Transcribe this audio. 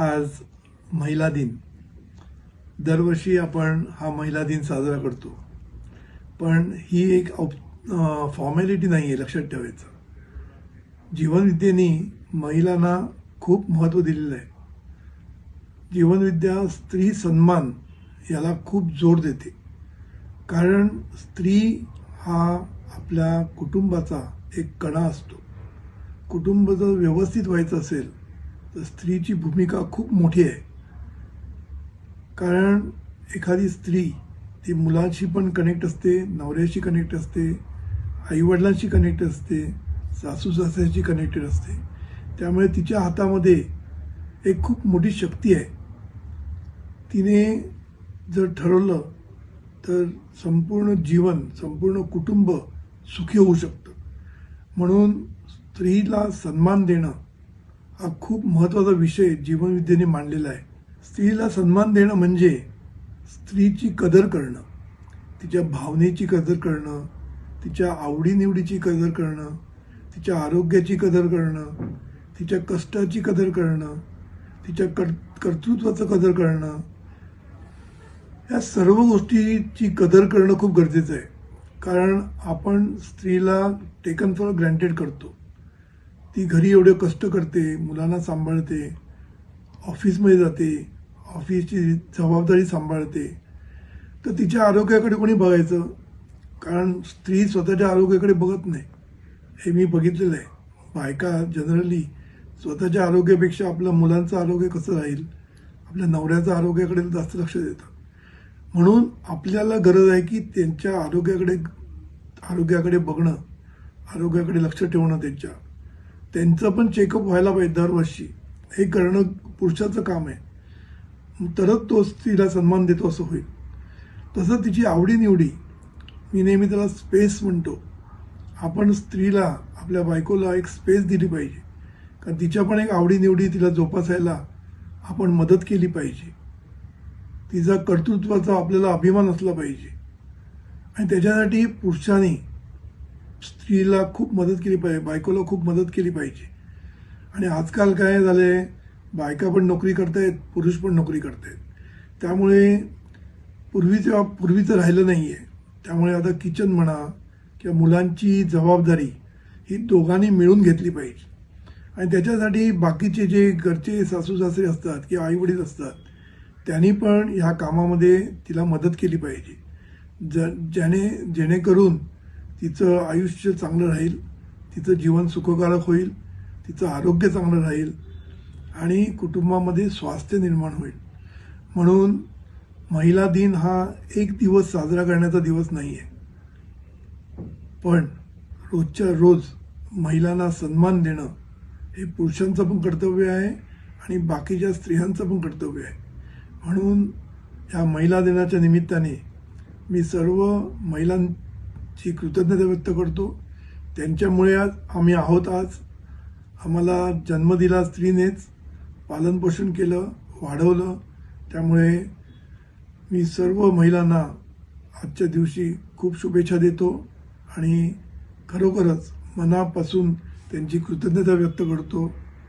आज महिला दिन. दरवर्षी आपण हा महिला दिन साजरा करतो. पण ही एक फॉर्मॅलिटी नाही आहे लक्षात ठेवायचं. जीवनविद्येने महिलांना खूप महत्त्व दिलेलं आहे. जीवनविद्या स्त्री सन्मान याला खूप जोर देते. कारण स्त्री हा आपल्या कुटुंबाचा एक कणा असतो. कुटुंब जर व्यवस्थित व्हायचं असेल स्त्रीची भूमिका खूप मोठी आहे. कारण एखादी स्त्री ती मुलांशी पण कनेक्ट असते नवऱ्याशी कनेक्ट असते आईवडिलांशी कनेक्ट असते सासू सासऱ्याशी कनेक्टेड असते. त्यामुळे तिच्या हातामध्ये एक खूप मोठी शक्ती आहे. तिने जर ठरवलं तर संपूर्ण जीवन संपूर्ण कुटुंब सुखी होऊ शकतं. म्हणून स्त्रीला सन्मान देणं हा खूप महत्त्वाचा विषय जीवनविद्येने मांडलेला आहे. स्त्रीला सन्मान देणं म्हणजे स्त्रीची कदर करणं तिच्या भावनेची कदर करणं तिच्या आवडीनिवडीची कदर करणं तिच्या आरोग्याची कदर करणं तिच्या कष्टाची कदर करणं तिच्या कर कर्तृत्वाचं कदर करणं. या सर्व गोष्टीची कदर करणं खूप गरजेचं आहे. कारण आपण स्त्रीला टेकन फॉर ग्रँटेड करतो. ती घरी एवढे कष्ट करते मुलांना सांभाळते ऑफिसमध्ये जाते ऑफिसची जबाबदारी सांभाळते. तर तिच्या आरोग्याकडे कोणी बघायचं? कारण स्त्री स्वतःच्या आरोग्याकडे बघत नाही. हे मी बघितलेलं आहे. बायका जनरली स्वतःच्या आरोग्यापेक्षा आपल्या मुलांचं आरोग्य कसं राहील? आपल्या नवऱ्याचं आरोग्याकडे जास्त लक्ष देतात. म्हणून आपल्याला गरज आहे की त्यांच्या आरोग्याकडे आरोग्याकडे बघणं आरोग्याकडे लक्ष ठेवणं त्यांच्या. त्यांचं पण चेकअप व्हायला पाहिजे दरवर्षी. हे करणं पुरुषाचं काम आहे. तरच तो स्त्रीला सन्मान देतो असं होईल. तसं तिची आवडीनिवडी मी नेहमी त्याला स्पेस म्हणतो. आपण स्त्रीला आपल्या बायकोला एक स्पेस दिली पाहिजे. कारण तिच्या पण एक आवडीनिवडी तिला जोपासायला आपण मदत केली पाहिजे. तिचा कर्तृत्वाचा आपल्याला अभिमान असला पाहिजे. आणि त्याच्यासाठी पुरुषांनी स्त्रीला खूप मदत केली पाहिजे बायकोला खूप मदत केली पाहिजे. आणि आजकाल काय झालं आहे बायका पण नोकरी करतायत पुरुष पण नोकरी करतायत. त्यामुळे पूर्वीच्या पूर्वीचं राहिलं नाही आहे त्यामुळे आता किचन म्हणा किंवा मुलांची जबाबदारी ही दोघांनी मिळून घेतली पाहिजे. आणि त्याच्यासाठी बाकीचे जे घरचे सासू सासरे असतात किंवा आईवडील असतात त्यांनी पण ह्या कामामध्ये तिला मदत केली पाहिजे. ज ज्याने जेणेकरून तिचं आयुष्य चांगलं राहील तिचं जीवन सुखकारक होईल तिचं आरोग्य चांगलं राहील आणि कुटुंबामध्ये स्वास्थ्य निर्माण होईल. म्हणून महिला दिन हा एक दिवस साजरा करण्याचा दिवस नाही आहे पण रोजच्या रोज महिलांना सन्मान देणं हे पुरुषांचं पण कर्तव्य आहे आणि बाकीच्या स्त्रियांचं पण कर्तव्य आहे. म्हणून या महिला दिनाच्या निमित्ताने मी सर्व महिलां ची कृतज्ञता व्यक्त करतो. त्यांच्यामुळे आज आम्ही आहोत आज. आम्हाला जन्म दिला स्त्रीनेच. पालनपोषण केलं वाढवलं. त्यामुळे मी सर्व महिलांना आजच्या दिवशी खूप शुभेच्छा देतो आणि खरोखरच मनापासून त्यांची कृतज्ञता व्यक्त करतो.